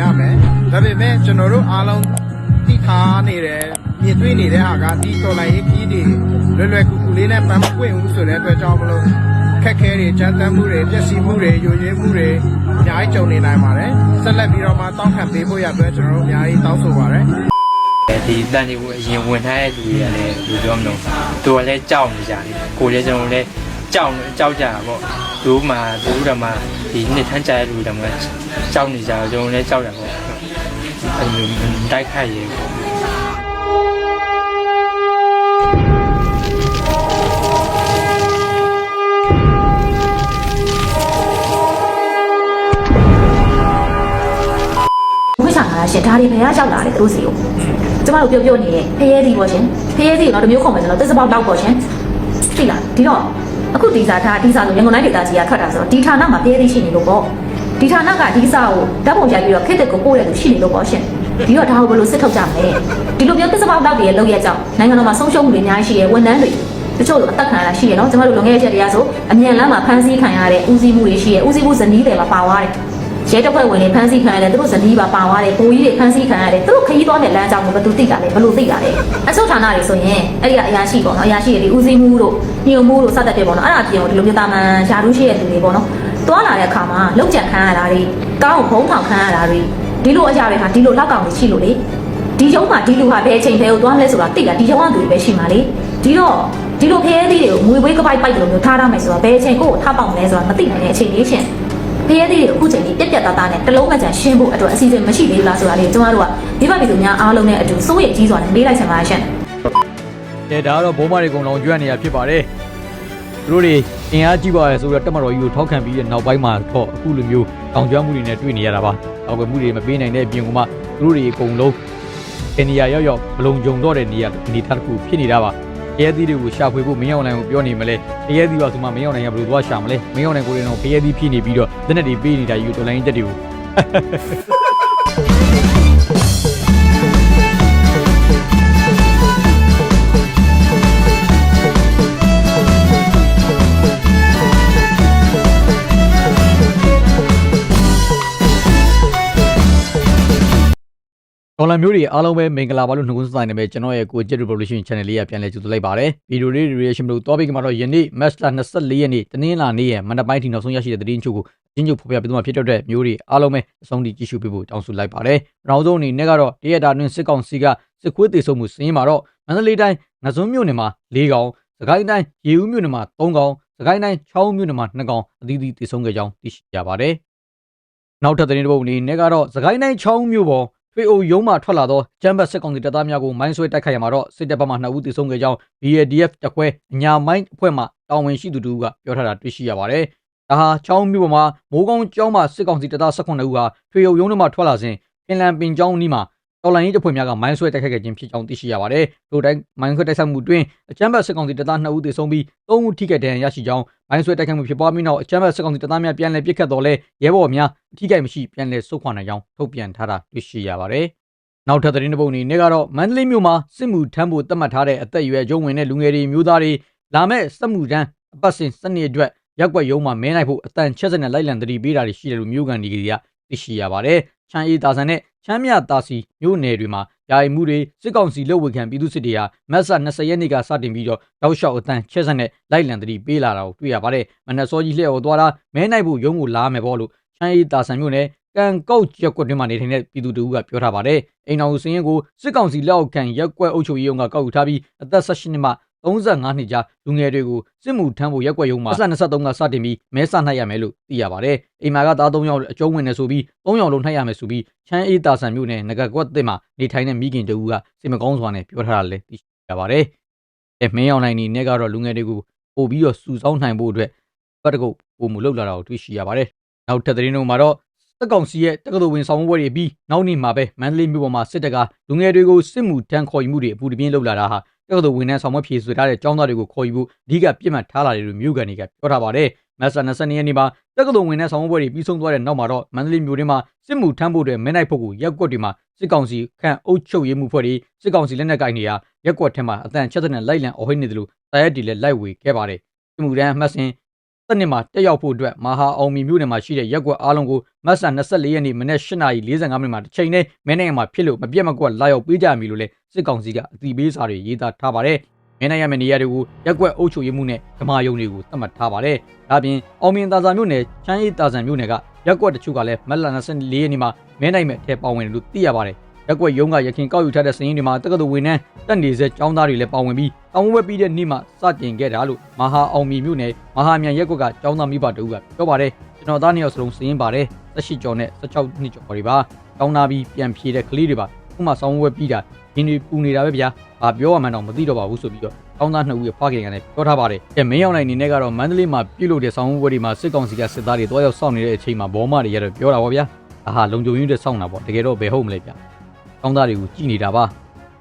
ရမယ်ဒါပေမဲ့ကျွန်တော်တို့အားလုံးသိထားနေတယ်မြင်တွေ့နေတဲ့ဟာကဒီတော်လိုင်းရေးကြီးတွေလွယ်လွယ်ကူကူလေးနဲ့ပန်းမပွင့်ဘူးဆိုတဲ့အတွက်ကြောင့်မလို့ခက်ခဲတွေကြမ်းတမ်းမှုတွေပျက်စီးမှုတွေယိုယွင်းမှုတွေအများကြီးကြုံနေနိုင်ပါတယ်ဆက်လက်ပြီးတော့မှတောင်းခံပေးဖို့ရအတွက်ကျွန်တော်တို့အများကြီးတောင်းဆိုပါတယ်ဒီတန်တွေကိုအရင်ဝင်ထားတဲ့လူတွေကလည်းဘယ်လိုပြောမလို့သူကလည်းကြောက်နေကြတယ်ကိုလည်းကျွန်တော်လည်း ကြောက်ကြောက်ကြတာပေါ့သူမှသူတို့ကမှဒီနှစ်ထမ်းကြတဲ့လူတွေကမှကြောက်နေကြတော့ကျွန်တော်လည်းကြောက်တယ်ပေါ့အဲလိုတိုက်ခိုက်ရေပေါ့ဝိဆောင်လာရှင်ဒါတွေဘယ်ကရောက်လာလဲသူတို့စီကိုကျမတို့ပြောပြောနေတဲ့ဖရဲစီပေါ့ရှင်ဖရဲစီကိုတော့တစ်မျိုးခုံမယ်ကျွန်တော်တစ်စပေါက်တော့ပေါ့ရှင်သိလားဒီတော့ အခုဒီစာထားဒီစာဆိုရန်ကုန်တိုင်းဒေသကြီးကခတ်တာဆိုတော့ဒီဌာနမှာဖရဲစီရှိနေလို့ပေါ့ဒီဌာနကဒီစာကိုဓာတ်ပုံရိုက်ပြီးတော့ခက်တဲ့ကိုပို့တဲ့လူရှိနေလို့ပေါ့ရှင်ဒီတော့ဒါကိုဘယ်လိုစစ်ထုတ်ကြမလဲဒီလိုမျိုးတစ်စပေါက်တော့တွေရဲ့လောက်ရကြောင်းနိုင်ငံတော်မှာဆုံးရှုံးမှုတွေအများကြီးရှိရဲ့ဝန်ထမ်းတွေတချို့အသက်ခံရတာရှိရနော်ကျမတို့လုံခဲ့တဲ့ချက်တရားဆိုအမြန်လမ်းမှာဖမ်းဆီးခံရတဲ့ဦးစီးမှုတွေရှိရဲ့ဦးစီးမှုဇနီးတွေမှာပါသွားတယ် ရဲတပ်ဖွဲ့ဝင်တွေဖမ်းဆီးခံရတယ်သူတို့ဇနီးပါပါသွားတယ်ဘိုးကြီးတွေဖမ်းဆီးခံရတယ်သူတို့ခရီးသွားတဲ့လမ်းကြောင်းကိုဘယ်သူသိတာလဲဘယ်လိုသိတာလဲအချုပ်ဌာနတွေဆိုရင်အဲ့ဒီကအရာရှိပေါ့နော်အရာရှိတွေဒီဦးစီးမှုတို့ညွန်မှုတို့စသဖြင့်ပေါ့နော်အဲ့ဒါပြင်ကိုဒီလိုမျိုးတာမန်ယာရုရှိတဲ့လူတွေပေါ့နော်သွားလာတဲ့အခါမှာလောက်ကြံခံရတာတွေကောင်းဘုံထောင်ခံရတာတွေဒီလိုအရာတွေဟာဒီလိုလောက်ကောင်တွေရှိလို့လေဒီရုံးမှာဒီလူဟာဘယ်အချိန်ဘယ်ကိုသွားမလဲဆိုတာသိတာဒီရုံးကသူတွေပဲရှိမှာလေဒီတော့ဒီလိုဖရဲသီးတွေကိုငွေပွေးကပိုက်ပိုက်လိုမျိုးထားထားမယ်ဆိုတော့ဘယ်အချိန်ကိုထားပေါက်မလဲဆိုတာမသိနိုင်တဲ့အချိန်လေးချင်း ဖရဲသေးတွေအခုချိန်ကြီးပြက်ပြက်သားသားနဲ့တလုံးမကြံရှင်းဖို့အတွက်အစီအစဉ်မရှိသေးဘူးလားဆိုတာလေးကျွန်တော်တို့ကဒီဘက်ပြည်သူများအားလုံးနဲ့အတူစိုးရိမ်ကြီးစွာနဲ့လေးလိုက်ချင်ပါရှင့်ကဲဒါကတော့ဘုံမတွေကုံလုံးကျွမ်းနေရဖြစ်ပါတယ်သူတို့တွေအင်အားကြီးပါရဲဆိုတော့တက်မတော်ကြီးကိုထောက်ခံပြီးတဲ့နောက်ပိုင်းမှာတော့အခုလိုမျိုးတောင်ကျွမ်းမှုတွေနဲ့တွေ့နေရတာပါတောင်ွယ်မှုတွေမပေးနိုင်တဲ့အပြင်ကမှသူတို့တွေအကုန်လုံးတနေရာရောက်ရောက်ဘလုံကြုံတော့တဲ့နေရာအနေထားတစ်ခုဖြစ်နေတာပါ ဖရဲသီးတွေကိုရှာဖွေဖို့မင်းအောင်နိုင်ကိုပြောနေမလဲဖရဲသီးပါဆိုမှမင်းအောင်နိုင်ကဘယ်လိုသွားရှာမလဲမင်းအောင်နိုင်ကိုလည်းတော့ဖရဲသီးဖြစ်နေပြီးတော့လက်နက်တွေပေးနေတာယူတော်လိုင်းတက်တွေကို ဒေါ်လာမျိုးတွေအားလုံးပဲမင်္ဂလာပါလို့နှုတ်ဆက်နိုင်တယ်ပဲကျွန်တော်ရဲ့ကိုကျက် Revolution Channel လေးကပြန်လဲကြိုဆိုလိုက်ပါတယ်ဗီဒီယိုလေးတွေရရှိမလို့တော့ပြီးကမှတော့ယနေ့ Match လာ24ရက်နေ့တနင်္လာနေ့ရဲ့မနက်ပိုင်းထိနောက်ဆုံးရရှိတဲ့သတင်းချုပ်ကိုအချင်းချုပ်ဖော်ပြပေးသွားဖြစ်တဲ့အတွက်မျိုးတွေအားလုံးပဲအဆုံးထိကြည့်ရှုပေးဖို့တောင်းဆိုလိုက်ပါတယ်နောက်ဆုံးအနေနဲ့ကတော့တရက်တာတွင်စစ်ကောင်စီကစစ်ခွေးတေဆုံးမှုစင်းမှာတော့မန္တလေးတိုင်းငစွန်းမြို့နယ်မှာ၄ကောင်စကိုင်းတိုင်းရေဦးမြို့နယ်မှာ၃ကောင်စကိုင်းတိုင်းချောင်းမြို့နယ်မှာ၂ကောင်အသီးသီးတေဆုံးခဲ့ကြောင်းသိရှိရပါတယ်နောက်ထပ်သတင်းတစ်ပုဒ်အနေနဲ့ကတော့စကိုင်းတိုင်းချောင်းမြို့ပေါ် ထွေအိုရုံးမှထွက်လာသောကျမ်းဘတ်စစ်ကောင်စီတပ်သားများကိုမိုင်းဆွဲတိုက်ခိုက်ရမှာတော့စစ်တပ်ဘက်မှ2ဦးသေဆုံးခဲ့ကြောင်း BADF တပ်ခွဲအညာမိုင်းအဖွဲ့မှတာဝန်ရှိသူတို့ကပြောထားတာတွေ့ရှိရပါတယ်။ဒါဟာချောင်းမြို့ပေါ်မှာမိုးကောင်းကျောင်းမှစစ်ကောင်စီတပ်သား18ဦးဟာထွေအိုရုံးထဲမှထွက်လာစဉ်ဖင်လန်ပင်ကျောင်းနီးမှာ တော်လိုင်းရေးတပ်ဖွဲ့များကမိုင်းဆွဲတိုက်ခိုက်ခဲ့ခြင်းဖြစ်ကြောင်းသိရှိရပါတယ်။ထို့တိုင်းမိုင်းဆွဲတိုက်ခိုက်မှုတွင်အကြမ်းဖက်စစ်ကောင်စီတပ်သား2ဦးသေဆုံးပြီး3ဦးထိခိုက်ဒဏ်ရာရရှိကြောင်းမိုင်းဆွဲတိုက်ခိုက်မှုဖြစ်ပွားပြီးနောက်အကြမ်းဖက်စစ်ကောင်စီတပ်သားများပြန်လည်ပစ်ခတ်တော်လဲရဲဘော်များအထိခိုက်မရှိပြန်လည်ဆုတ်ခွာနိုင်ကြောင်းထုတ်ပြန်ထားတာတွေ့ရှိရပါတယ်။နောက်ထပ်သတင်းတစ်ပုဒ်အနေနဲ့ကတော့မန္တလေးမြို့မှာစစ်မှုထမ်းဖို့သတ်မှတ်ထားတဲ့အသက်အရွယ်ကျုံဝင်တဲ့လူငယ်တွေမျိုးသားတွေလာမဲ့စစ်မှုထမ်းအပတ်စဉ်စနစ်အတွက်ရက်ွက်ရုံးမှာမဲနိုင်ဖို့အတန်ချက်စက်နဲ့လိုက်လံတတိပေးတာတွေရှိတယ်လို့မျိုးကန်ဒီကသိရှိရပါတယ်။ချမ်းအေးတာဆန်နဲ့ ချမ်းမြတာစီမြို့နယ်တွေမှာယာယီမှုတွေစစ်ကောင်စီလုပ်ဝေခံပြည်သူစစ်တွေဟာမက်ဆာ20ရက်နေ့ကစတင်ပြီးတော့တောက်လျှောက်အတန်ချက်စက်နဲ့လိုက်လံတတိပေးလာတာကိုတွေ့ရပါတယ်။မနက်စောကြီးလှည့်ော်သွားတာမဲနိုင်ဖို့ရုံးကိုလာမယ်ပေါ့လို့ချမ်းအေးတာဆန်မြို့နယ်ကန်ကောက်ရက်ကွက်တွင်မှနေထိုင်တဲ့ပြည်သူတို့ကပြောထားပါတယ်။အိမ်တော်စင်းရင်ကိုစစ်ကောင်စီလက်အောက်ခံရက်ကွက်အုပ်ချုပ်ရေးရုံးကကောက်ယူထားပြီးအသက်18နှစ်မှ 35နှစ်ကြားလူငယ်တွေကိုစစ်မှုထမ်းဖို့ရက်ကွက်ရုံးမှာ23ကစတင်ပြီးမဲဆနှိုက်ရမယ်လို့သိရပါတယ်။အိမ်မာကသား3ယောက်အကျုံးဝင်နေဆိုပြီး3ယောက်လုံးနှိုက်ရမယ်ဆိုပြီးချမ်းအေးတာဆန်မျိုးနဲ့ငကကွက်တစ်မှာနေထိုင်တဲ့မိခင်တူကစိတ်မကောင်းစွာနဲ့ပြောထားတာလည်းသိရပါတယ်။အဲမင်းအောင်နိုင်နေနဲ့ကတော့လူငယ်တွေကိုပို့ပြီးတော့စူဆောင်းနိုင်ဖို့အတွက်ပတ်တကုတ်ပုံမူလောက်လာတာကိုတွေ့ရှိရပါတယ်။နောက်ထပ်သတင်းတို့မှာတော့စစ်ကောင်စီရဲ့တက္ကသိုလ်ဝင်ဆောင်မှုပွဲတွေပြီးနောက်နေ့မှာပဲမန္တလေးမြို့ပေါ်မှာစစ်တပ်ကလူငယ်တွေကိုစစ်မှုထမ်းခေါ်ယူမှုတွေအပူတပြင်းလုပ်လာတာဟာ တက္ကသိုလ်ဝင်နှန်းဆောင်မဖြေဆွေထားတဲ့ចောင်းသားတွေကိုခေါ်ယူဖို့အဓိကပြစ်မှတ်ထားလာတယ်လို့မြို့ကန်တွေကပြောထားပါတယ်။မတ်ဆာ22ရက်နေ့မှာတက္ကသိုလ်ဝင်နှန်းဆောင်မှုပွဲတွေပြီးဆုံးသွားတဲ့နောက်မှာတော့မန္တလေးမြို့တွင်းမှာစစ်မှုထမ်းဖို့တွေမဲနိုင်ဖို့ကိုရက်ကွက်တွေမှာစစ်ကောင်စီခန့်အုပ်ချုပ်ရေးမှုဖွဲ့တွေစစ်ကောင်စီလက်နက်ကိုင်တွေကရက်ကွက်ထဲမှာအတန်ချက်တဲ့လိုက်လံအဟိနေတယ်လို့တာရက်တီလည်းလိုက်ဝေခဲ့ပါတယ်။စစ်မှုထမ်းအမှတ်စဉ် စနစ်မှာတက်ရောက်ဖို့အတွက်မဟာအောင်မီမြို့နယ်မှာရှိတဲ့ရက်ကွက်အားလုံးကိုမတ်လ24ရက်နေ့မနေ့8:45မိနစ်မှာတစ်ချိန်နဲ့မဲနိုင်ငံမှာဖြစ်လို့မပြတ်မကွက်လာရောက်ပေးကြမည်လို့လည်းစစ်ကောင်စီကအသိပေးစာတွေရေးသားထားပါတယ်။မဲနိုင်ငံမယ့်နေရာတွေကိုရက်ကွက်အုပ်ချုပ်ရေးမှုနဲ့ဓမ္မယုံတွေကိုသတ်မှတ်ထားပါတယ်။ဒါ့အပြင်အောင်မြင်သာစာမြို့နယ်ချမ်းရည်သာဆန်မြို့နယ်ကရက်ကွက်တချို့ကလည်းမတ်လ24ရက်နေ့မှာမဲနိုင်မဲ့အထက်ပါဝင်တယ်လို့သိရပါတယ်။ ရက်ကွက်ရုံးကရခင်ကောက်ယူထားတဲ့စည်ရင်းတွေမှာတက္ကသိုလ်ဝင်နှန်းတက်နေစေចောင်းသားတွေလည်းပါဝင်ပြီးတောင်းဝဲပြီးတဲ့နေ့မှစတင်ခဲ့တာလို့မဟာအောင်မီမြို့နယ်မဟာမြန်ရက်ကွက်ကចောင်းသားမိဘတဦးကပြောပါတယ်ကျွန်တော်သားနှစ်ယောက်စလုံးစည်ရင်ပါတယ်18ကျော်နဲ့16နှစ်ကျော်တွေပါတောင်းနာပြီးပြန်ဖြေတဲ့ကလေးတွေပါခုမှဆောင်းဝဲပြီးတာရင်းတွေပူနေတာပဲဗျာဘာပြောရမှန်းတော့မသိတော့ပါဘူးဆိုပြီးတော့တောင်းသားနှစ်ဦးရဲ့ဖခင်ကလည်းပြောထားပါတယ်အဲမင်းရောက်နိုင်အနေနဲ့ကတော့မန္တလေးမှာပြုလုပ်တဲ့ဆောင်းဝဲတွေမှာစစ်ကောင်စီကစစ်သားတွေတွားရောက်စောင့်နေတဲ့အချိန်မှာဘောမတွေရတော့ပြောတာပါဗျာဒါဟာလုံခြုံရေးတွေစောင့်တာပေါ့တကယ်တော့ဘယ်ဟုတ်မလဲဗျာ တောင်းသားတွေကိုကြည်နေတာပါ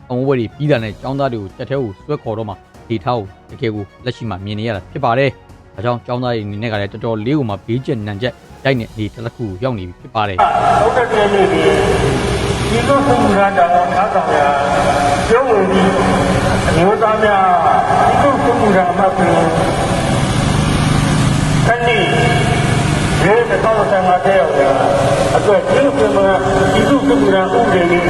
ဆောင်းဝဲတွေပြီးတာနဲ့ចောင်းသားတွေကိုတက်ထဲကိုဆွဲခေါ်တော့မှဒေထားကိုတကယ်ကိုလက်ရှိမှာမြင်နေရတာဖြစ်ပါတယ်ဒါကြောင့်ចောင်းသားတွေအနေနဲ့ကလည်းတော်တော်လေးကိုမှဘေးကျက်နံကျက်ရိုက်နေအနေတစ်ခုရောက်နေပြီဖြစ်ပါတယ်ဟုတ်တဲ့ပြည့်နေပြီဒီလိုပုံစံတာတော့သားဆောင်ရကျုံးဝင်ပြီးအမျိုးသားများဒီလိုပုံစံအမှတ်ပြီးခဏ ဒီတော့ဆံမတဲ့ရောက်တာအတွက်ဒီလိုပုံစံဒီလိုပုံစံဥပဒေလေး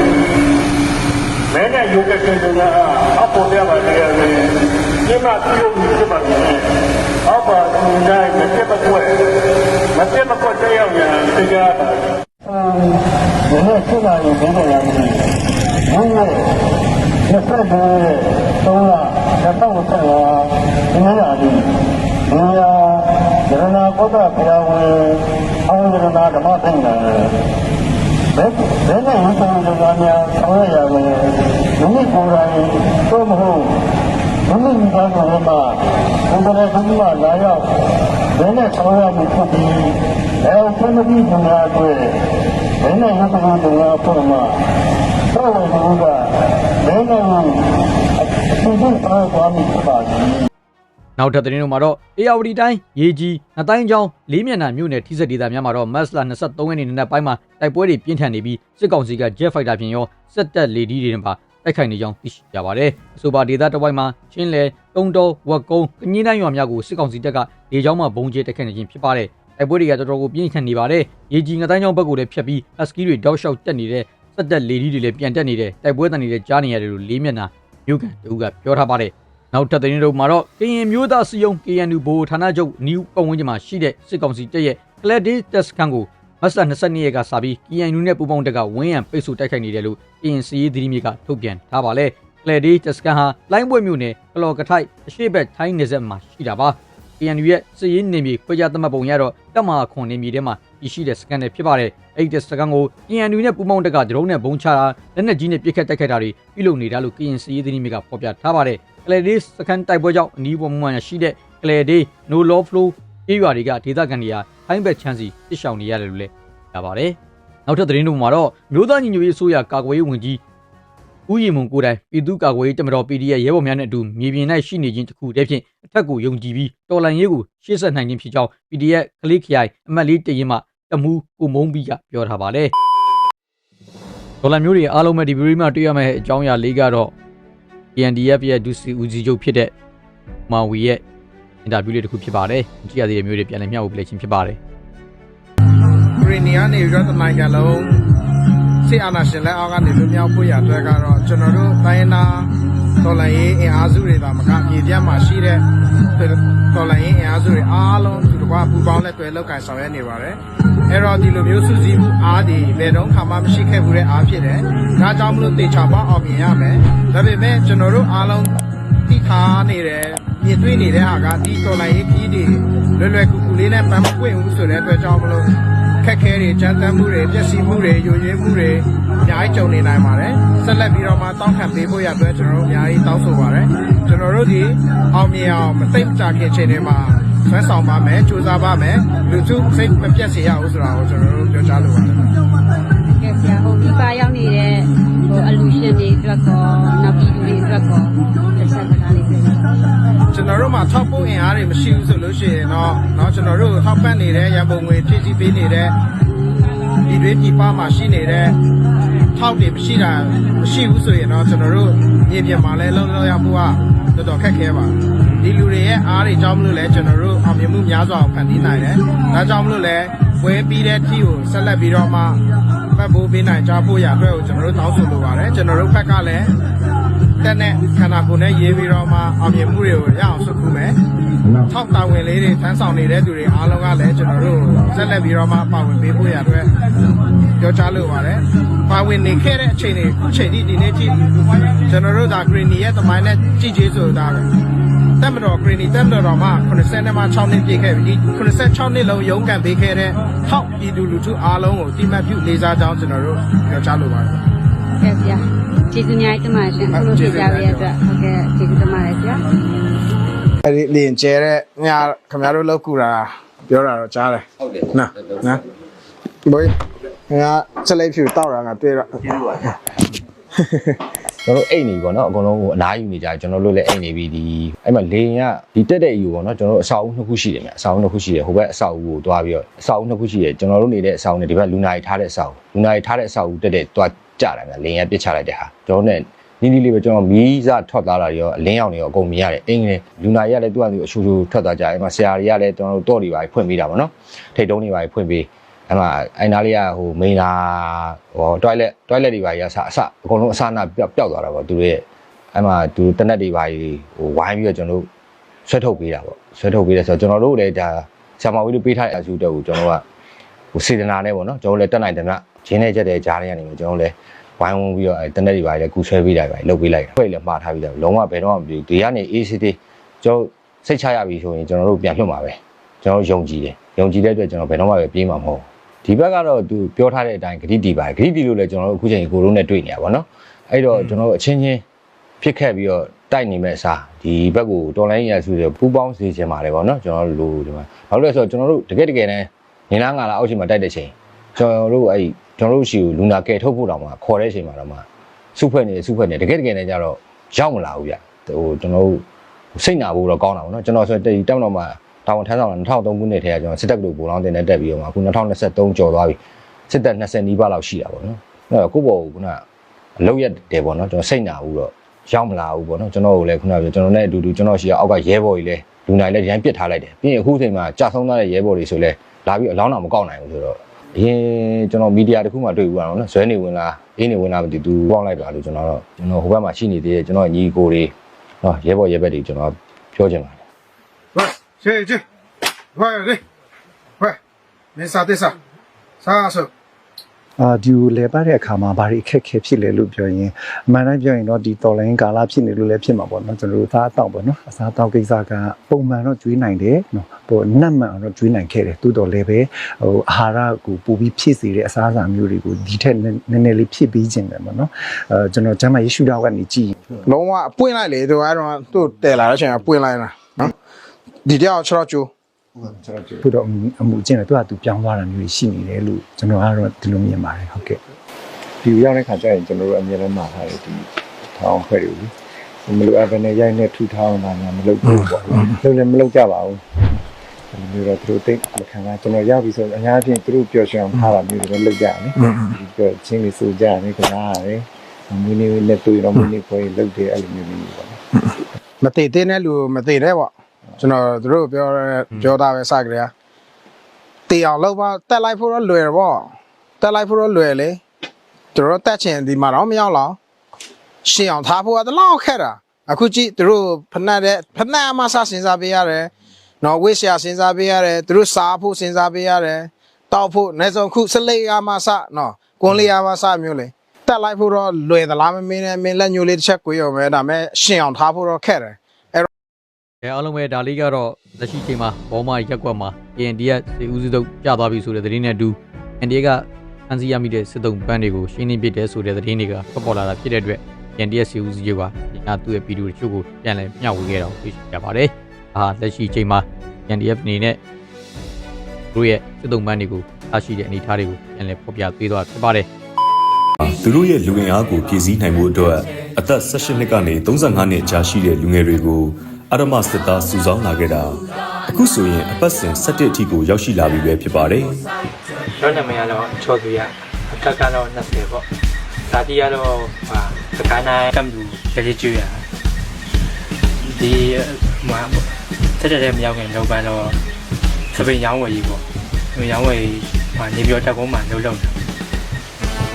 မင်းနဲ့ရုပ်တဲ့ကိစ္စကအပေါ်ပြပါလေရတယ်ဒီမှာပြုလို့ပြပါမယ်အောက်ပါသူနိုင်မပြတ်မကွက်မပြတ်မကွက်တဲ့ရောက်ရင်တရားပါဘယ်နဲ့ဆက်လာရင်ဘယ်နဲ့လာမလဲဘုန်းကြီးလက်ဖက်တွေသုံးလာလက်ဖက်ကိုဆက်လာဒီနေ့ လာပြီဒီဟာဒရနာကောတာဘုရားဝင်အောင်ဒရနာဓမ္မသိညာဘယ်ဘယ်နဲ့ဝန်ဆောင်လူသားများဆောင်ရရမလဲမိမိကိုယ်တိုင်သို့မဟုတ်မိမိမိသားစုရဲ့မှာဘုရားကဘုရားလာရောက်ဘယ်နဲ့ဆောင်ရမှုဖြစ်ပြီးအဲဖမတိဘုရားအတွက်ဘယ်နဲ့ရပ်တော်တော်အဖို့မှာတော့ဘုရားဘယ်နဲ့အတူတူပါသွားမိပါ့ နောက်ထပ်သတင်းတို့မှာတော့အေယာဝတီတိုင်းရေကြီးနှစ်တိုင်းချောင်းလေးမျက်နှာမြို့နယ်ထိစက်ဒေသများမှာတော့မတ်လ23ရက်နေ့နံနက်ပိုင်းမှာတိုက်ပွဲတွေပြင်းထန်နေပြီးစစ်ကောင်စီက Jet Fighter ဖြင့်ရောစစ်တပ်လေဒီတွေနဲ့ပါတိုက်ခိုက်နေကြောင်းသိရှိရပါတယ်။အဆိုပါဒေသတစ်ဝိုက်မှာချင်းလဲတုံတော်ဝက်ကုန်းကညင်းတိုင်းရွာများကိုစစ်ကောင်စီတပ်ကလေကြောင်းမှဘုံကျဲတိုက်ခိုက်နေခြင်းဖြစ်ပါတယ်။တိုက်ပွဲတွေကတော်တော်ကိုပြင်းထန်နေပါတယ်။ရေကြီးငတိုင်းချောင်းဘက်ကိုလည်းဖြတ်ပြီးအစကီတွေတောက်လျှောက်တက်နေတဲ့စစ်တပ်လေဒီတွေလည်းပြန်တက်နေတဲ့တိုက်ပွဲတန်တွေလည်းကြားနေရတယ်လို့လေးမျက်နှာမြို့ကန်တူကပြောထားပါတယ်။ နောက်ထပ်သတင်းတို့မှာတော့ကရင်မျိုးသားစီယုံ KNU ဘိုဌာနချုပ်နယူးပတ်ဝန်းကျင်မှာရှိတဲ့စစ်ကောင်စီတပ်ရဲ့ Clady Test ခန်းကိုမတ်လ22ရက်ကစပြီး KNU နဲ့ပူးပေါင်းတပ်ကဝင်းရံပိတ်ဆို့တိုက်ခိုက်နေတယ်လို့ကရင်စီရေးသတိမြေကထုတ်ပြန်ထားပါလေ Clady Test ခန်းဟာလိုင်းပွဲမြို့နယ်ကလော်ကထိုက်အရှိတ်ဘက်ထိုင်းနေဆက်မှာရှိတာပါ KNU ရဲ့စစ်ရေးနေမြေခွဲခြားသတ်မှတ်ပုံရတော့တပ်မဟာခွန်နေမြေထဲမှာတည်ရှိတဲ့စကန်တွေဖြစ်ပါတယ်အဲ့ဒီစကန်ကို KNU နဲ့ပူးပေါင်းတပ်ကဒရုန်းနဲ့ဘုံချတာလက်နက်ကြီးနဲ့ပစ်ခတ်တိုက်ခိုက်တာတွေပြုလုပ်နေတာလို့ကရင်စီရေးသတိမြေကဖော်ပြထားပါတယ် ကလေဒေးစကန်တိုက်ပွဲကြောင့်အနီးပေါ်မှရှိတဲ့ကလေဒေး no law flow အေးရွာတွေကဒေသခံတွေဟာထိုင်းဘက်ချမ်းစီတစ်ရှောင်နေရတယ်လို့လည်းပြောပါတယ်။နောက်ထပ်သတင်းတွေမှာတော့မျိုးသားညီညွတ်ရေးအစိုးရကာကွယ်ရေးဝန်ကြီးဦးရီမွန်ကိုယ်တိုင်ပြည်သူ့ကာကွယ်ရေးတမတော် PDF ရဲဘော်များနဲ့အတူမြေပြင်၌ရှိနေခြင်းတစ်ခုတည်းဖြင့်အထက်ကိုယုံကြည်ပြီးတော်လှန်ရေးကိုရှေ့ဆက်နိုင်ခြင်းဖြစ်ကြောင်း PDF ကလေးခရိုင်အမတ်လေးတရင်မှတမှုကိုမုံဘီကပြောထားပါတယ်။ဒေါ်လာမျိုးတွေအားလုံးပဲဒီဗီဒီယိုမှာတွေ့ရမယ့်အကြောင်းအရာလေးကတော့ PNDF ရဲ့ဒုစီဦးစီးချုပ်ဖြစ်တဲ့မာဝီရဲ့အင်တာဗျူးလေးတစ်ခုဖြစ်ပါတယ်။ကြည့်ရသေးတဲ့မျိုးတွေပြန်လည်မျှဝေပြလိုက်ခြင်းဖြစ်ပါတယ်ခရီးနီကနေပြီးတော့တနိုင်ငံလုံးစစ်အာဏာရှင်လက်အောက်ကနေလူမျိုးဖို့ရအတွက်ကတော့ကျွန်တော်တို့တိုင်းရင်းသား တော်လှန်ရေးအင်အားစုတွေသာမကမြေပြတ်မှာရှိတဲ့တော်လှန်ရေးအင်အားစုတွေအားလုံးသူတို့ကပူးပေါင်းလက်တွဲလုပ်ကင်ဆောင်ရွက်နေပါတယ်။အဲ့တော့ဒီလိုမျိုးစုစည်းမှုအားဒီဘယ်တော့မှမရှိခဲ့ဘူးတဲ့အားဖြစ်တယ်။ဒါကြောင့်မလို့တေချာပေါအောင်မြင်ရမယ်။ဒါပေမဲ့ကျွန်တော်တို့အားလုံးတိထားနေတယ်မြင်တွေ့နေတဲ့ဟာကဒီတော်လိုင်းရေးကြီးတွေလွယ်လွယ်ကူကူလေးနဲ့ပန်းမပွင့်ဘူးဆိုတဲ့အတွက်ကြောင့်မလို့ခက်ခဲတွေကြမ်းတမ်းမှုတွေပျက်စီးမှုတွေယိုယွင်းမှုတွေ အများကြီးကြုံနေနိုင်ပါတယ်ဆက်လက်ပြီးတော့မှတောင်းခံပေးဖို့ရအတွက်ကျွန်တော်တို့အများကြီးတောင်းဆိုပါတယ်ကျွန်တော်တို့ဒီအောင်မြင်အောင်မသိမကြခင်ချိန်တွေမှာဆွဲဆောင်ပါမယ်စူးစမ်းပါမယ်လူစုစိတ်မပြတ်စေရဘူးဆိုတာကိုကျွန်တော်တို့ပြောကြားလိုပါတယ် ကဲဆရာဟိုဒီပါရောက်နေတဲ့ဟိုအလူရှင်တွေအတွက်ကောနောက်ပြည်သူတွေအတွက်ကောတစ်ဆက်စကားလေးပြောပါ ကျွန်တော်တို့မှာထောက်ပို့အင်အားတွေမရှိဘူးဆိုလို့ရှိရင်တော့เนาะကျွန်တော်တို့ထောက်ပံ့နေတဲ့ရန်ပုံငွေဖြည့်ဆည်းပေးနေတဲ့ ဒီတွေပြည်ပမှာရှိနေတဲ့ထောက်တွေမရှိတာမရှိဘူးဆိုရင်တော့ကျွန်တော်တို့မြေပြင်မှာလည်းလုံးလုံးရဖို့ကတော်တော်ခက်ခဲပါဒီလူတွေရဲ့အားတွေကြောင့်မလို့လဲကျွန်တော်တို့အောင်မြင်မှုများစွာဖန်တီးနိုင်တယ်ဒါကြောင့်မလို့လဲဝဲပြီးတဲ့ထီကိုဆက်လက်ပြီးတော့မှဖတ်ဖို့ပေးနိုင်ကြဖို့ရအတွက်ကိုကျွန်တော်တို့တောင်းဆိုလိုပါတယ်ကျွန်တော်တို့ဘက်ကလည်းတက်နဲ့ခန္ဓာကိုယ်နဲ့ရေးပြီးတော့မှအောင်မြင်မှုတွေကိုရအောင်ဆွခုမယ် ထောက်တာဝန်လေးတွေထမ်းဆောင်နေတဲ့သူတွေအားလုံးကလည်းကျွန်တော်တို့ဆက်လက်ပြီးတော့မှပါဝင်ပေးဖို့ရအတွက်ပြောကြားလိုပါတယ်ပါဝင်နေခဲ့တဲ့အချိန်တွေအခုချိန်ထိဒီနေ့ထိကျွန်တော်တို့ဒါ green ရဲ့တမိုင်းနဲ့ကြည့်ကြည့်ဆိုတာပဲတက်မတော် green တက်မတော်မှာ90နဲ့မှ6နှစ်ပြည့်ခဲ့ပြီဒီ96နှစ်လုံးရုန်းကန်ပေးခဲ့တဲ့ထောက်ပြည်သူလူထုအားလုံးကိုတိမှတ်ပြုလေးစားကြောင်းကျွန်တော်တို့ပြောကြားလိုပါတယ်ကဲဆရာကျေးဇူးများတင်ပါတယ်ရှင်ခုလိုပြကြပေးရတဲ့အတွက်ဟုတ်ကဲ့ကျေးဇူးတင်ပါတယ်ဆရာ အဲ့ဒီလင်ကျဲတဲ့ညခင်ဗျားတို့လောက်ကူတာပြောတာတော့ကြားတယ်ဟုတ်တယ်နော်နော်ဘိုးငါချက်လိုက်ဖြူတောက်တာငါတွေ့တော့ကျေးဇူးပါဗျာကျွန်တော်တို့အိတ်နေပြီပေါ့နော်အကုန်လုံးကိုအနားယူနေကြတယ်ကျွန်တော်တို့လည်းအိတ်နေပြီဒီအဲ့မှာလေရင်ကဒီတက်တဲ့ယူပေါ့နော်ကျွန်တော်တို့အဆောက်အဦနှစ်ခုရှိတယ်မြတ်အဆောက်အဦနှစ်ခုရှိတယ်ဟိုဘက်အဆောက်အဦကိုတွားပြီးတော့အဆောက်အဦနှစ်ခုရှိတယ်ကျွန်တော်တို့နေတဲ့အဆောက်အဦနဲ့ဒီဘက်လူနာရီထားတဲ့အဆောက်အဦလူနာရီထားတဲ့အဆောက်အဦတက်တဲ့တွားကြတာမြတ်လေရင်ကပစ်ချလိုက်တဲ့ဟာကျွန်တော်တို့ နီးနီးလေးပဲကျွန်တော်မီးစားထွက်သွားတာတွေရောအလင်းရောင်တွေရောအကုန်မြင်ရတယ်အင်္ဂလိပ်လူနာကြီးကလည်းသူ့အတူအရှူရှူထွက်သွားကြတယ်အဲ့မှာဆရာတွေကလည်းကျွန်တော်တို့တော့တွေပါဖွင့်ပေးတာပေါ့နော်ထိတ်တုံးတွေပါဖွင့်ပေးအဲ့မှာအိုင်နာလေးကဟိုမိန်နာဟို toilet toilet တွေပါကြီးအစအစအကုန်လုံးအစနာပျောက်ပျောက်သွားတာပေါ့သူတို့ရဲ့အဲ့မှာသူတနက်တွေပါကြီးဟိုဝိုင်းပြီးတော့ကျွန်တော်တို့ဆွဲထုတ်ပေးတာပေါ့ဆွဲထုတ်ပေးတယ်ဆိုတော့ကျွန်တော်တို့လည်းဒါဆရာမဝီတို့ပေးထားတဲ့အစုတက်ကိုကျွန်တော်ကဟိုစေတနာနဲ့ပေါ့နော်ကျွန်တော်လည်းတက်နိုင်တယ်မြဂျင်းနဲ့ချက်တဲ့ကြားထဲကနေကျွန်တော်လည်း ဝိုင်းဝန်းပြီးတော့အဲတနက်တွေပါလေကူဆွဲပေးလိုက်ပါလှုပ်ပေးလိုက်တာဖွဲ့လည်းမှားထားပြီးတော့လုံးဝဘယ်တော့မှမပြီးဒီကနေ ACT ကျွန်တော်စိတ်ချရပြီဆိုရင်ကျွန်တော်တို့ပြန်လွှတ်မှာပဲကျွန်တော်ယုံကြည်တယ်ယုံကြည်တဲ့အတွက်ကျွန်တော်ဘယ်တော့မှပဲပြေးမှာမဟုတ်ဒီဘက်ကတော့သူပြောထားတဲ့အတိုင်းဂရိတီပါတယ်ဂရိတီလို့လည်းကျွန်တော်တို့အခုချိန်ကိုလုံးနဲ့တွေ့နေရပါတော့အဲ့တော့ကျွန်တော်တို့အချင်းချင်းဖြစ်ခဲ့ပြီးတော့တိုက်နေမဲ့အစားဒီဘက်ကိုတော်လိုင်းရဆူဆိုပူပေါင်းစေချင်ပါတယ်ဗောနော်ကျွန်တော်တို့လူဒီမှာဘာလို့လဲဆိုတော့ကျွန်တော်တို့တကယ်တကယ်နဲ့နေလားငါလားအောက်ချိန်မှာတိုက်တဲ့ချိန် ကျွန်တော်တို့အဲ့ကျွန်တော်တို့ရှိကိုလူနာကယ်ထုတ်ဖို့တောင်မှခေါ်တဲ့ချိန်မှာတော့မှစုဖွဲ့နေစုဖွဲ့နေတကယ်တကယ်နဲ့ကြတော့ရောက်မလာဘူးဗျဟိုကျွန်တော်တို့စိတ်နာဖို့တော့ကောင်းတာဗောနော်ကျွန်တော်ဆိုတက်တက်တော့မှတာဝန်ထမ်းဆောင်တာ2003ခုနှစ်ထဲကကျွန်တော်စစ်တပ်ကလူပိုလောင်းတင်တဲ့တက်ပြီးတော့မှအခု2023ကျော်သွားပြီစစ်တပ်20နီးပါးလောက်ရှိတာဗောနော်အဲ့တော့ကိုယ့်ဘောကခုနအလုပ်ရတယ်ဗောနော်ကျွန်တော်စိတ်နာဘူးတော့ရောက်မလာဘူးပေါ့နော်ကျွန်တော်တို့လည်းခုနကပြောကျွန်တော်နဲ့အတူတူကျွန်တော်ရှိရအောက်ကရဲဘော်ကြီးလည်းလူနိုင်လည်းရမ်းပစ်ထားလိုက်တယ်ပြီးရင်အခုချိန်မှာကြာဆုံးသွားတဲ့ရဲဘော်တွေဆိုလဲလာပြီးအလောင်းတော်မကောက်နိုင်ဘူးဆိုတော့ အရင်ကျွန်တော်မီဒီယာတခုမှတွေ့ဘူးအောင်နော်ဇွဲနေဝင်လာအေးနေဝင်လာမသိသူပေါက်လိုက်တာလို့ကျွန်တော်တော့ကျွန်တော်ဟိုဘက်မှာရှိနေသေးတယ်ကျွန်တော်ညီကိုတွေနော်ရဲဘော်ရဲဘက်တွေကျွန်တော်ပြောချင်ပါတယ်ဟဲ့ရှေ့ရှေ့ဟဲ့လေဟဲ့မင်းစားတဲ့စားစားဆို အာဒီကိုလဲပတ်တဲ့အခါမှာဘာတွေအခက်အခဲဖြစ်လဲလို့ပြောရင်အမှန်တိုင်းပြောရင်တော့ဒီတော်လိုင်းကာလဖြစ်နေလို့လည်းဖြစ်မှာပေါ့နော်ကျွန်တော်တို့သားအတော့ပေါ့နော်အစားအတော့ကိစ္စကပုံမှန်တော့ကျွေးနိုင်တယ်နော်ဟိုနတ်မှန်အောင်တော့ကျွေးနိုင်ခဲ့တယ်တိုးတော်လည်းပဲဟိုအာဟာရကိုပူပြီးဖြစ်စေတဲ့အစားအစာမျိုးတွေကိုဒီထက်နည်းနည်းလေးဖြစ်ပြီးခြင်းပဲပေါ့နော်အဲကျွန်တော်ကျမ်းမယေရှုတော်ကနေကြည့်ရင်လုံးဝပွင့်လိုက်လေသူအဲ့တော့သူ့တယ်လာတဲ့အချိန်ကပွင့်လိုက်တာနော်ဒီတယောက်6တော့ကျိုး ခုတော့အမှုကျင့်တယ်သူကသူပြောင်းသွားတာမျိုးတွေရှိနေတယ်လို့ကျွန်တော်ကတော့ဒီလိုမြင်ပါတယ်ဟုတ်ကဲ့ဒီရောက်တဲ့ခါကျရင်ကျွန်တော်တို့အများနဲ့မှာထားတယ်ဒီထောင်ဖွဲ့တွေလေမလိုအပ်ဘဲနဲ့ရိုက်နဲ့ထူထောင်းတာများမလုပ်ဘူးပေါ့လုပ်လည်းမလုပ်ကြပါဘူးဒီလိုတော့သူတို့သိမခံတာကျွန်တော်ရောက်ပြီဆိုအများအပြားသူတို့ပျော်ရွှင်အောင်ထားတာမျိုးတွေပဲလုပ်ကြတယ်ဒီပျော်ချင်းလေးစိုးကြတယ်ကစားရတယ်မွေးနေ့နဲ့တွေ့တော့မွေးနေ့ပွဲလုပ်တယ်အဲ့လိုမျိုးမျိုးပေါ့မတည်တဲ့နဲ့လူမတည်တဲ့ပေါ့ ကျွန်တော်တို့ပြောပြောတာပဲစကြရတည်အောင်လုပ်ပါတက်လိုက်ဖို့တော့လွယ်ပေါ့တက်လိုက်ဖို့တော့လွယ်လေတို့တော့တက်ချင်ဒီမှာတော့မရောက်တော့ရှင်းအောင်ထားဖို့ကတော့ခက်တာအခုကြည့်တို့ဖက်နဲ့ဖက်နဲ့အမဆစဉ်းစားပေးရတယ်နော်ဝိရှာစဉ်းစားပေးရတယ်တို့စားဖို့စဉ်းစားပေးရတယ်တောက်ဖို့နေစုံခုစလိအမဆနော်ကွန်လေးအမဆမျိုးလေတက်လိုက်ဖို့တော့လွယ်သလားမမင်းနဲ့မင်းလက်ညိုလေးတစ်ချက်ကိုရောပဲဒါမဲ့ရှင်းအောင်ထားဖို့တော့ခက်တယ် အဲအားလုံးပဲဒါလေးကတော့လက်ရှိချိန်မှာဘောမရက်ကွက်မှာ ANDF စေဦးစုတို့ကြာသွားပြီဆိုတဲ့သတင်းနဲ့အတူ NDF ကဖန်စီရမိတဲ့စစ်တုံးပန်းတွေကိုရှင်းလင်းပစ်တယ်ဆိုတဲ့သတင်းတွေကထွက်ပေါ်လာတာဖြစ်တဲ့အတွက် NDF စေဦးစုတွေကဒီကသူ့ရဲ့ဗီဒီယိုတချို့ကိုပြန်လည်မျှဝေခဲ့တာကိုသိရှိကြပါတယ်။အာလက်ရှိချိန်မှာ NDF အနေနဲ့သူတို့ရဲ့စစ်တုံးပန်းတွေကိုထားရှိတဲ့အနေအထားတွေကိုပြန်လည်ဖော်ပြပေးသွားဖြစ်ပါတယ်။သူတို့ရဲ့လူငင်အားကိုပြည်စည်းနိုင်မှုအတွက်အသက်18နှစ်ကနေ35နှစ်ကြားရှိတဲ့လူငယ်တွေကို အရမစစ်သားစုဆောင်းလာခဲ့တာအခုဆိုရင်အပတ်စဉ်17အထိကိုရောက်ရှိလာပြီပဲဖြစ်ပါတယ်ကျွန်တော်နာမည်ကတော့ချော်သူရအသက်ကတော့20ပေါ့ဇာတိကတော့ဟာစကိုင်းတိုင်းကမ်ဒူရည်ကျွေးရဒီဟိုဆက်တဲ့မရောက်ခင်လောက်ပန်းတော့စပိန်ရောင်းဝယ်ကြီးပေါ့စပိန်ရောင်းဝယ်ကြီးဟာနေပြောတက်ကုန်းမှာလုံးလုံးတယ်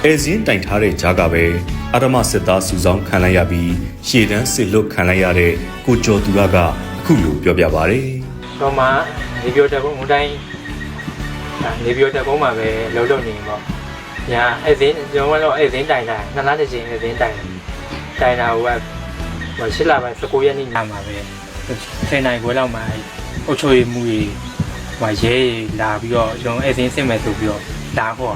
အဲဇင်းတိုင်ထားတဲ့ဂျာကပဲ အရမစစ်သားစုဆောင်ခံလိုက်ရပြီးရှေ့တန်းစစ်လွတ်ခံလိုက်ရတဲ့ကိုကျော်သူရကအခုလိုပြောပြပါဗျ။တော့မှနေပြောတက်ကုန်းဟိုတိုင်းနေပြောတက်ကုန်းမှာပဲလုံးလုံးနေပေါ့ညာအဲ့စင်းကျွန်တော်ကတော့အဲ့စင်းတိုင်တာနှစ်လားတစ်ချိန်အဲ့စင်းတိုင်တိုင်တာဟိုကဟိုရှစ်လပိုင်း19ရက်နေ့ညမှာပဲ10နိုင်ခွဲလောက်မှာအုတ်ချိုရမှုကြီးဟိုရဲလာပြီးတော့ကျွန်တော်အဲ့စင်းစစ်မယ်ဆိုပြီးတော့လာဟော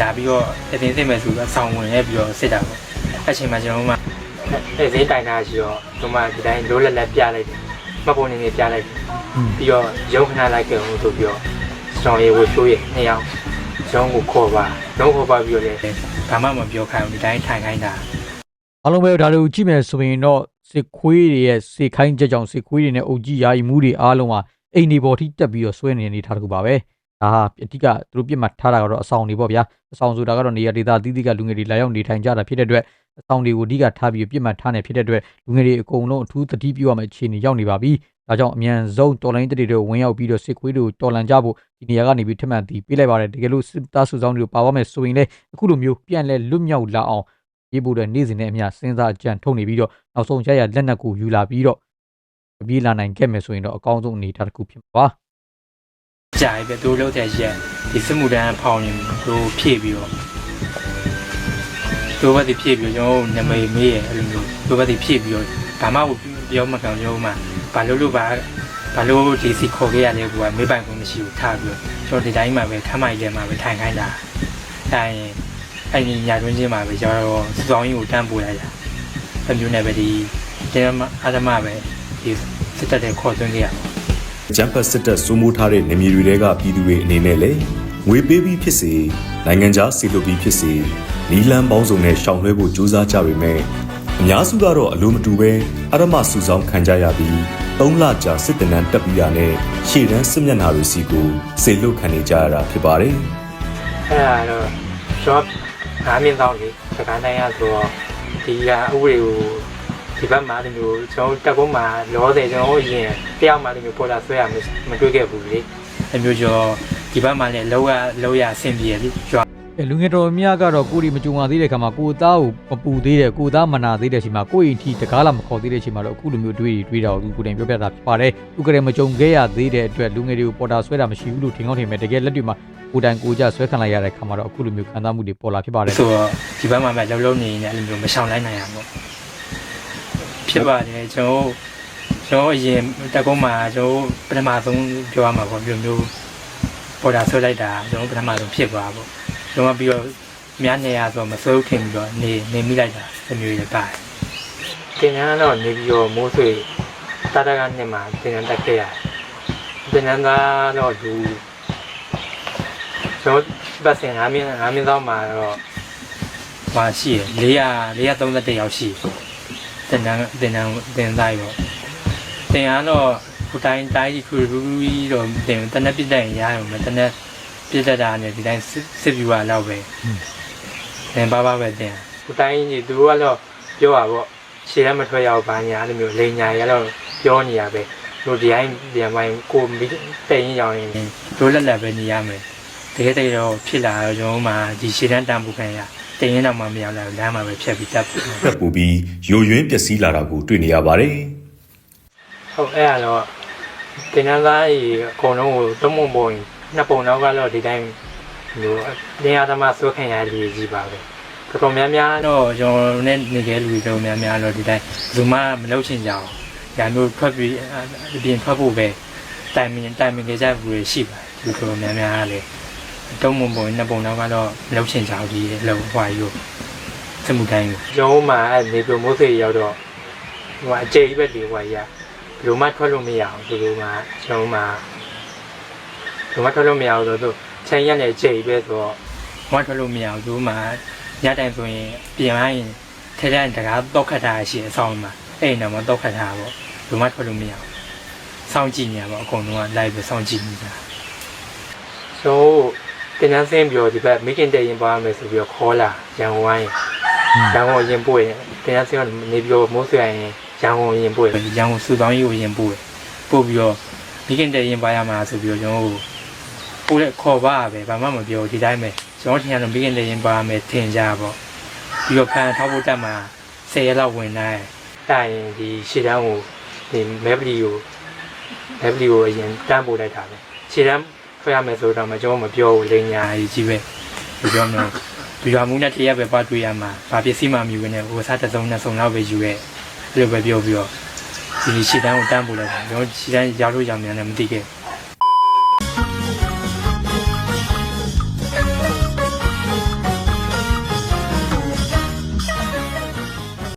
လာပြီးတော့အဲ့စင်းစစ်မယ်ဆိုတော့ဆောင်းဝင်ရဲပြီးတော့စစ်တာပေါ့အဲ့ချိန်မှာကျွန်တော်မှအဲ့စင်းတိုင်တာရှိတော့ကျွန်မဒီတိုင်းလိုလက်လက်ပြလိုက်တယ်မပေါ်နေနေပြလိုက်တယ်ပြီးတော့ရုံခဏလိုက်ကြအောင်ဆိုပြီးတော့ကျွန်တော်ရေဝရှိုးရနှစ်ယောက်ရုံကိုခေါ်ပါရုံခေါ်ပါပြီးတော့လည်းဘာမှမပြောခိုင်းဘူးဒီတိုင်းထိုင်ခိုင်းတာအားလုံးပဲဒါတွေကိုကြည့်မယ်ဆိုရင်တော့စစ်ခွေးတွေရဲ့စေခိုင်းချက်ကြောင့်စစ်ခွေးတွေနဲ့အုပ်ကြီးယာယီမှုတွေအားလုံးဟာအိမ်ဒီပေါ်ထိတက်ပြီးတော့ဆွဲနေနေထားတခုပါပဲ ဒါဟာအဓိကသူတို့ပြစ်မှတ်ထားတာကတော့အဆောင်တွေပေါ့ဗျာအဆောင်ဆိုတာကတော့နေရာဒေသအသီးသီးကလူငယ်တွေလာရောက်နေထိုင်ကြတာဖြစ်တဲ့အတွက်အဆောင်တွေကိုအဓိကထားပြီးပြစ်မှတ်ထားနေဖြစ်တဲ့အတွက်လူငယ်တွေအကုန်လုံးအထူးသတိပြုရမယ့်အခြေအနေရောက်နေပါပြီဒါကြောင့်အမြန်ဆုံးတော်လိုင်းတတိတွေဝင်ရောက်ပြီးတော့စစ်ခွေးတွေကိုတော်လန်ကြဖို့ဒီနေရာကနေပြီးထမှန်တီးပေးလိုက်ပါတယ်တကယ်လို့စစ်သားစုဆောင်တွေကိုပါပါမယ်ဆိုရင်လည်းအခုလိုမျိုးပြန်လဲလွတ်မြောက်လာအောင်ရေးဖို့တဲ့နေ့စဉ်နဲ့အမျှစဉ်းစားကြံထုတ်နေပြီးတော့နောက်ဆုံးရရလက်နက်ကိုယူလာပြီးတော့အပြေးလာနိုင်ခဲ့မယ်ဆိုရင်တော့အကောင်းဆုံးအနေအထားတစ်ခုဖြစ်မှာပါ ကြာပြီပဲသူလုံးတဲ့ရက်ဒီစစ်မှုတန်းဖောင်းနေသူဖြည့်ပြီးတော့သူဘက်ဒီဖြည့်ပြီးတော့ကျွန်တော်နမိတ်မေးရအဲ့လိုမျိုးသူဘက်ဒီဖြည့်ပြီးတော့ဘာမှပြောမပြောကျွန်တော်မှဘာလို့လို့ပါဘာလို့ဒီစီခေါ်ခဲ့ရလဲကွာမေးပိုင်ခွင့်မရှိဘူးထားပြီးတော့ကျွန်တော်ဒီတိုင်းမှာပဲခမ်းမိုက်ထဲမှာပဲထိုင်ခိုင်းတာအဲရင်အဲ့ဒီညာတွင်းချင်းမှာပဲကျွန်တော်စစောင်းကြီးကိုတန်းပို့လိုက်တာအမျိုးနဲ့ပဲဒီကျမအာဓမပဲဒီစစ်တပ်တဲ့ခေါ်သွင်းခဲ့ရ ဂျမ်ပတ်စစ်တပ်စိုးမိုးထားတဲ့နေမြေတွေကပြည်သူတွေအနေနဲ့လည်းငွေပေးပြီးဖြစ်စေနိုင်ငံခြားစီလိုပြီးဖြစ်စေနီလန်ပေါင်းစုံနဲ့ရှောင်လွှဲဖို့ကြိုးစားကြပေမဲ့အများစုကတော့အလိုမတူပဲအရမစုဆောင်ခံကြရပြီး၃လကြာစစ်တနန်းတက်ပြီးတာနဲ့ရှေ့တန်းစစ်မျက်နှာတွေစီကိုစေလွတ်ခံနေကြရတာဖြစ်ပါတယ်အဲ့ဒါတော့ shop ငါးမြင့်တော့လေစကားတိုင်းရဆိုတော့ဒီကဥပဒေကို ဒီဘက်မှာဒီမျိုးကျွန်တော်တက်ကုန်းမှာလောဆယ်ကျွန်တော်အရင်တယောက်မှဒီမျိုးပေါ်လာဆွဲရမမတွေ့ခဲ့ဘူးလေအမျိုးကျော်ဒီဘက်မှာလည်းလောရလောရအဆင်ပြေလေရွာအဲလူငယ်တော်များကတော့ကိုရီမကြုံပါသေးတဲ့ခါမှာကိုသားကိုမပူသေးတဲ့ကိုသားမနာသေးတဲ့ချိန်မှာကိုရင်ထီတကားလာမခေါ်သေးတဲ့ချိန်မှာတော့အခုလိုမျိုးတွေးတွေးတာကိုသူကိုယ်တိုင်ပြောပြတာဖြစ်ပါတယ်သူကလည်းမကြုံခဲ့ရသေးတဲ့အတွက်လူငယ်တွေကိုပေါ်တာဆွဲတာမရှိဘူးလို့ထင်ကောင်းထင်မယ်တကယ်လက်တွေ့မှာကိုယ်တိုင်ကိုကြဆွဲခံလိုက်ရတဲ့ခါမှာတော့အခုလိုမျိုးခံစားမှုတွေပေါ်လာဖြစ်ပါတယ်ဆိုတော့ဒီဘက်မှာပဲလုံးလုံးနေနေအဲ့လိုမျိုးမရှောင်လိုက်နိုင်ရဘူး ဖြစ်ပါတယ်ကျွန်တော်ကျွန်တော်အရင်တက်ကုန်းမှာကျွန်တော်ပထမဆုံးပြောရမှာပေါ့မျိုးမျိုးပေါ်တာဆွဲလိုက်တာကျွန်တော်ပထမဆုံးဖြစ်သွားပေါ့ကျွန်တော်ပြီးတော့များနေရဆိုမစိုးခင်ပြီးတော့နေနေမိလိုက်တာဒီမျိုးရပါတယ်တင်ညာတော့နေပြီးတော့မိုးဆွေတာတာကနေမှတင်ညာတက်ခဲ့ရတယ်တင်ညာကတော့သူကျွန်တော်ပတ်စင်၅မြင်း၅မြင်းသောမှာတော့ပါရှိရ400 431ရောက်ရှိတ င်တန်းတင်တန်းတင်သားရောတင်ရတော့ခုတိုင်းတိုင်းခူရူရူတော့တင်တနက်ပြစ်တဲ့ရရုံနဲ့တနက်ပြစ်တတ်တာနဲ့ဒီတိုင်းစစ်ပြူရတော့ပဲတင်ပါပါပဲတင်ခုတိုင်းကြီးသူကတော့ပြောတာပေါ့ခြေထဲမထွက်ရအောင်ဘာညာအဲ့လိုမျိုးလိန်ညာရတော့ပြောနေရပဲတို့ဒီတိုင်းဒီပိုင်းကိုမီးတိတ်ရင်ရောင်းရင်တို့လက်လက်ပဲနေရမယ်တကယ်တကယ်တော့ဖြစ်လာတော့ကျွန်တော်မှဒီခြေတန်းတန်ဖို့ခံရ တင်ရင်တော့မှမရောက်လာဘူးလမ်းမှာပဲဖြတ်ပြီးတက်ဖို့။တက်ပူပြီးယိုယွင်းပျက်စီးလာတာကိုတွေ့နေရပါတယ်။ဟုတ်အဲ့ဒါတော့တင်နန်းသားကြီးအကုန်လုံးကိုသုံးပုံပုံနှစ်ပုံတော့ကတော့ဒီတိုင်းဟိုနေရာသမားစိုးခင်ရလေးကြီးပါပဲတော်တော်များများတော့ကျွန်တော်နဲ့နေကြလူတွေတော်များများတော့ဒီတိုင်းဘယ်သူမှမလုပ်ချင်ကြအောင်ညာမျိုးထွက်ပြီးအပြင်ထွက်ဖို့ပဲတိုင်မင်တိုင်မင်ကြကြဘူးရှိပါတယ်လူတော်များများလည်း တုံးပုံပုံနှစ်ပုံတော့ကတော့မလုပ်ချင်ကြဘူးဒီလုံဟွာယူစမှုတိုင်းကိုကျွန်တော်မှအဲ့နေပြမိုးစေရောက်တော့ဟိုအကျိပဲဒီဟွာရဘယ်လိုမှထွက်လို့မရအောင်ဒီလိုမှကျွန်တော်မှဘယ်လိုမှထွက်လို့မရအောင်ဆိုတော့ချိန်ရက်နဲ့ချိန်ပဲဆိုတော့ဘာမှထွက်လို့မရအောင်သူမှညတိုင်းဆိုရင်ပြင်လိုက်ရင်ထဲထဲတကားတော့ခတ်တာရှိအဆောင်မှာအဲ့နော်မတော့ခတ်တာပေါ့ဘယ်မှထွက်လို့မရအောင်စောင့်ကြည့်နေရပါအကုန်လုံးက live ပဲစောင့်ကြည့်နေတာဆို တင်နန်းစင်းပြောဒီဘက်မိခင်တဲ့ရင်ပါမယ်ဆိုပြီးတော့ခေါ်လာရန်ကုန်ဝိုင်းရန်ကုန်ရင်ပို့ရင်တင်နန်းစင်းကနေပြီးတော့မိုးဆွေရင်ရန်ကုန်ရင်ပို့ရရန်ကုန်စုဆောင်ရေးကိုရင်ပို့ရပို့ပြီးတော့မိခင်တဲ့ရင်ပါရမှာဆိုပြီးတော့ကျွန်တော်တို့ပို့တဲ့ခေါ်ပါပဲဘာမှမပြောဒီတိုင်းပဲကျွန်တော်ထင်ရတယ်မိခင်တဲ့ရင်ပါမယ်ထင်ကြပေါ့ပြီးတော့ဖန်ထောက်ဖို့တက်မှာ10ရက်လောက်ဝင်နိုင်တိုင်ဒီရှေ့တန်းကိုဒီမဲပလီကိုမဲပလီကိုအရင်တန်းပို့လိုက်တာပဲရှေ့တန်း ဖွဲ့ရမယ်ဆိုတော့မှကျွန်တော်မပြောဘူးလိန်ညာကြီးကြီးပဲဒီပြောမလို့ဒီရွာမှုနဲ့တရက်ပဲပတ်တွေ့ရမှာဘာပစ္စည်းမှမယူဘဲနဲ့ဟိုစားတစ်စုံနှစ်စုံလောက်ပဲယူရဲအဲ့လိုပဲပြောပြီးတော့ဒီရှေ့တန်းကိုတန်းပို့လိုက်တာကျွန်တော်ရှေ့တန်းရောက်လို့ရမြန်လည်းမသိခဲ့ဘူး